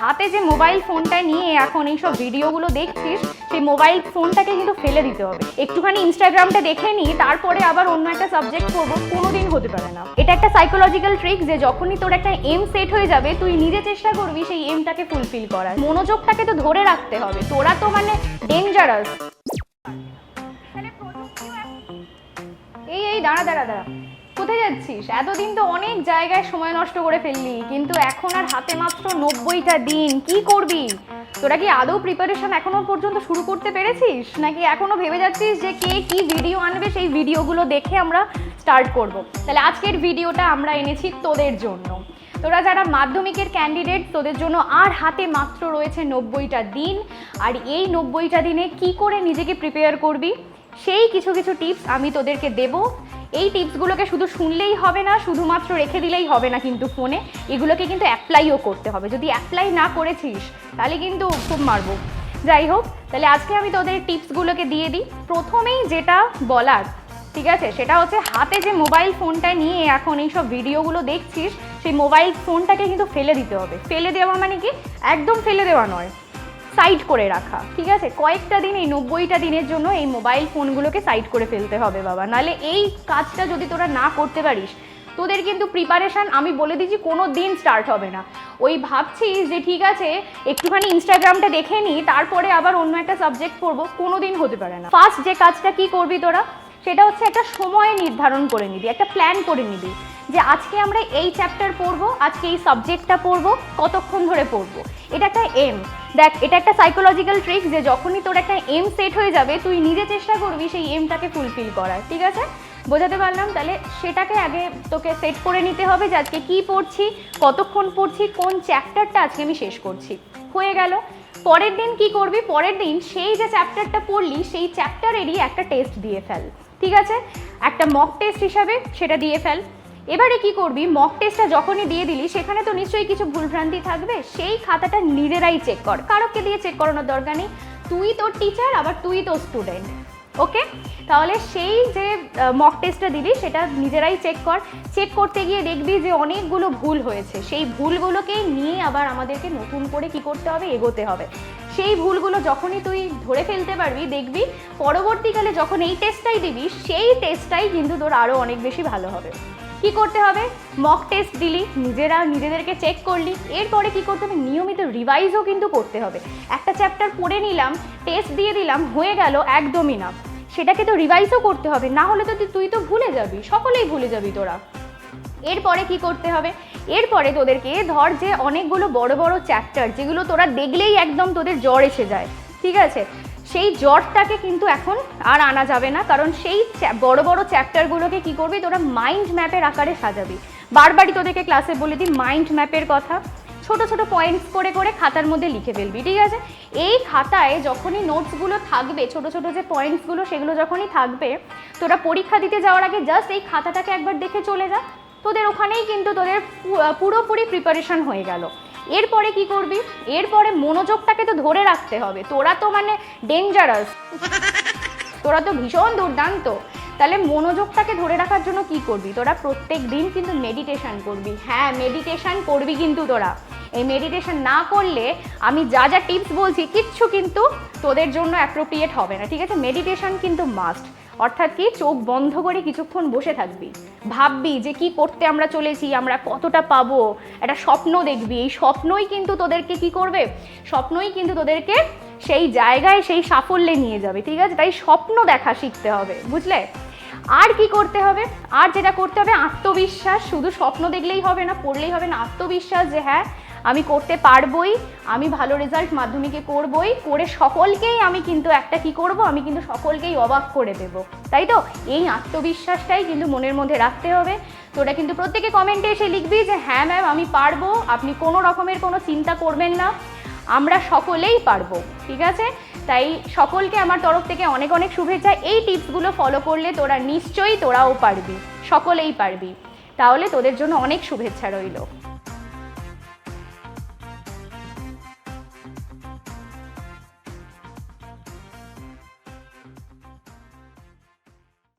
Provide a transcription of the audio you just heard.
হাতে যে মোবাইল ফোনটা নিয়ে এখন এইসব ভিডিওগুলো দেখছিস, সেই মোবাইল ফোনটাকে কিন্তু ফেলে দিতে হবে। একটুখানি ইনস্টাগ্রামটা দেখে নি, তারপরে আবার অন্য একটা সাবজেক্ট পড়ব কোনোদিন হতে পারে না। এটা একটা সাইকোলজিক্যাল ট্রিক যে যখনই তোর একটা এম সেট হয়ে যাবে, তুই নিজে চেষ্টা করবি সেই এমটাকে ফুলফিল করার। মনোযোগটাকে তো ধরে রাখতে হবে, তোরা তো মানে ডেঞ্জারাস এই এই, দাঁড়া দাঁড়া দাঁড়া। কোথায় যাচ্ছিস? এতদিন তো অনেক জায়গায় সময় নষ্ট করে ফেললি, কিন্তু এখন আর হাতে মাত্র নব্বইটা দিন, কি করবি? তোরা কি আদৌ প্রিপারেশন এখনও পর্যন্ত শুরু করতে পেরেছিস? নাকি এখনও ভেবে যাচ্ছিস যে কে কি ভিডিও আনবে, সেই ভিডিওগুলো দেখে আমরা স্টার্ট করব? তাহলে আজকের ভিডিওটা আমরা এনেছি তোদের জন্য। তোরা যারা মাধ্যমিকের ক্যান্ডিডেট তোদের জন্য আর হাতে মাত্র রয়েছে নব্বইটা দিন। আর এই নব্বইটা দিনে কি করে নিজেকে প্রিপেয়ার করবি? সেই কিছু কিছু টিপস আমি তোদেরকে দেব। এই টিপসগুলোকে শুধু শুনলেই হবে না, শুধুমাত্র রেখে দিলেই হবে না কিন্তু ফোনে। এগুলোকে কিন্তু অ্যাপ্লাইও করতে হবে। যদি অ্যাপ্লাই না করেছিস, তাহলে কিন্তু খুব মারবো। যাই হোক, তাহলে আজকে আমি তোদের টিপসগুলোকে দিয়ে দিই। প্রথমেই যেটা বলার, ঠিক আছে? সেটা হচ্ছে হাতে যে মোবাইল ফোনটা নিয়ে এখন এইসব ভিডিওগুলো দেখছিস, সেই মোবাইল ফোনটাকে কিন্তু ফেলে দিতে হবে। ফেলে দেওয়া মানে কি? একদম ফেলে দেওয়া নয়। সাইড করে রাখা, ঠিক আছে? কয়েকটা দিন, এই নব্বইটা দিনের জন্য এই মোবাইল ফোনগুলোকে সাইড করে ফেলতে হবে বাবা। নাহলে এই কাজটা যদি তোরা না করতে পারিস, তোদের কিন্তু প্রিপারেশন আমি বলে দিচ্ছি, কোনো দিন স্টার্ট হবে না। ওই ভাবছিস যে ঠিক আছে, একটুখানি ইনস্টাগ্রামটা দেখে নিই তারপরে আবার অন্য একটা সাবজেক্ট পড়ব, কোনো দিন হতে পারে না। ফার্স্ট যে কাজটা কি করবি তোরা, সেটা হচ্ছে একটা সময় নির্ধারণ করে নিবি, একটা প্ল্যান করে নিবি। যে আজকে আমরা এই চ্যাপ্টার পড়ব, আজকে এই সাবজেক্টটা পড়ব, কতক্ষণ ধরে পড়ব। এটা একটা এম দেখ, এটা একটা সাইকোলজিক্যাল ট্রিক যে যখনই তোর একটা এম সেট হয়ে যাবে, তুই নিজে চেষ্টা করবি সেই এমটাকে ফুলফিল করার, ঠিক আছে? বোঝাতে পারলাম? তাহলে সেটাকে আগে তোকে সেট করে নিতে হবে যে আজকে কী পড়ছি, কতক্ষণ পড়ছি, কোন চ্যাপ্টারটা আজকে আমি শেষ করছি। হয়ে গেল। পরের দিন কি করবি? পরের দিন সেই যে চ্যাপ্টারটা পড়লি, সেই চ্যাপ্টারেরই একটা টেস্ট দিয়ে ফেল, ঠিক আছে? একটা মক টেস্ট হিসাবে সেটা দিয়ে ফেল। এবারে কি করবি? মক টেস্টটা যখনই দিয়ে দিলি, সেখানে তো নিশ্চয়ই কিছু ভুলভ্রান্তি থাকবে। সেই খাতাটা নিজেরাই চেক কর। কারোকে দিয়ে চেক করানোর দরকার নেই। তুই তোর টিচার আবার তুই তোর স্টুডেন্ট ওকে তাহলে সেই যে মক টেস্টটা দিবি সেটা নিজেরাই চেক কর। চেক করতে গিয়ে দেখবি যে অনেকগুলো ভুল হয়েছে। সেই ভুলগুলোকেই নিয়ে আবার আমাদেরকে নতুন করে কি করতে হবে? এগোতে হবে। সেই ভুলগুলো যখনই তুই ধরে ফেলতে পারবি, দেখবি পরবর্তীকালে যখন এই টেস্টটাই দিবি, সেই টেস্টটাই কিন্তু তোর আরও অনেক বেশি ভালো হবে। কি করতে হবে? মক টেস্ট দিলি, নিজেরা নিজেদেরকে চেক করলি, এরপরে কি করতে হবে? নিয়মিত রিভাইজও কিন্তু করতে হবে। একটা চ্যাপ্টার পড়ে নিলাম টেস্ট দিয়ে দিলাম, হয়ে গেল, একদমই না। সেটাকে তো রিভাইজও করতে হবে, না হলে তো তুই- তো ভুলে যাবি, সকলেই ভুলে যাবি তোরা। এরপরে কি করতে হবে? এরপরে তোদেরকে ধর যে অনেকগুলো বড় বড় চ্যাপ্টার যেগুলো তোরা দেখলেই একদম তোদের জ্বর এসে যায়। ঠিক আছে? সেই জ্বরটাকে কিন্তু এখন আর আনা যাবে না, কারণ সেই বড় বড় চ্যাপ্টারগুলোকে কি করবি? তোরা মাইন্ড ম্যাপের আকারে সাজাবি। বারবারই তোদেরকে ক্লাসে বলে দিই মাইন্ড ম্যাপের কথা। ছোট ছোট পয়েন্টস করে করে খাতার মধ্যে লিখে ফেলবি, ঠিক আছে? এই খাতায় যখনই নোটসগুলো থাকবে, ছোট ছোট যে পয়েন্টসগুলো সেগুলো যখনই থাকবে, তোরা পরীক্ষা দিতে যাওয়ার আগে জাস্ট এই খাতাটাকে একবার দেখে চলে যা। তোদের ওখানেই কিন্তু তোদের পুরোপুরি প্রিপারেশন হয়ে গেল। এরপরে কি করবি? এরপরে মনোযোগটাকে তো ধরে রাখতে হবে। তোরা তো মানে ডেঞ্জারাস তোরা তো ভীষণ দুর্দান্ত। তাহলে মনোযোগটাকে ধরে রাখার জন্য কি করবি? তোরা প্রত্যেক দিন কিন্তু মেডিটেশন করবি। হ্যাঁ মেডিটেশন করবি কিন্তু তোরা। এই মেডিটেশন না করলে আমি যা যা টিপস বলছি কিচ্ছু কিন্তু তোদের জন্য অ্যাপ্রোপ্রিয়েট হবে না। ঠিক আছে? মেডিটেশন কিন্তু মাস্ট অর্থাৎ কি চোখ বন্ধ করে কিছুক্ষণ বসে থাকবি। ভাববি যে কি করতে আমরা চলেছি, আমরা কতটা পাবো, একটা স্বপ্ন দেখবি। এই স্বপ্নই কিন্তু তোদেরকে কি করবে? স্বপ্নই কিন্তু তোদেরকে সেই জায়গায় সেই সাফল্যে নিয়ে যাবে, ঠিক আছে? তাই স্বপ্ন দেখা শিখতে হবে, বুঝলে? আর কি করতে হবে? আর যেটা করতে হবে, আত্মবিশ্বাস। শুধু স্বপ্ন দেখলেই হবে না, পড়লেই হবে না। আত্মবিশ্বাস যে হ্যাঁ আমি করতে পারবই, আমি ভালো রেজাল্ট মাধ্যমিকে করবই, করে সকলকেই আমি কিন্তু একটা কি করব? আমি কিন্তু সকলকেই অবাক করে দেব। তাই তো? এই আত্মবিশ্বাসটাই কিন্তু মনের মধ্যে রাখতে হবে। তোরা কিন্তু প্রত্যেকে কমেন্টে এসে লিখবি যে হ্যাঁ ম্যাম আমি পারব। আপনি কোনো রকমের কোনো চিন্তা করবেন না। আমরা সকলেই পারব। ঠিক আছে? তাই সকলকে আমার তরফ থেকে অনেক অনেক শুভেচ্ছা। এই টিপসগুলো ফলো করলে তোরা নিশ্চয়ই তোরাও পারবি। সকলেই পারবি। তাহলে তোদের জন্য অনেক শুভেচ্ছা রইল।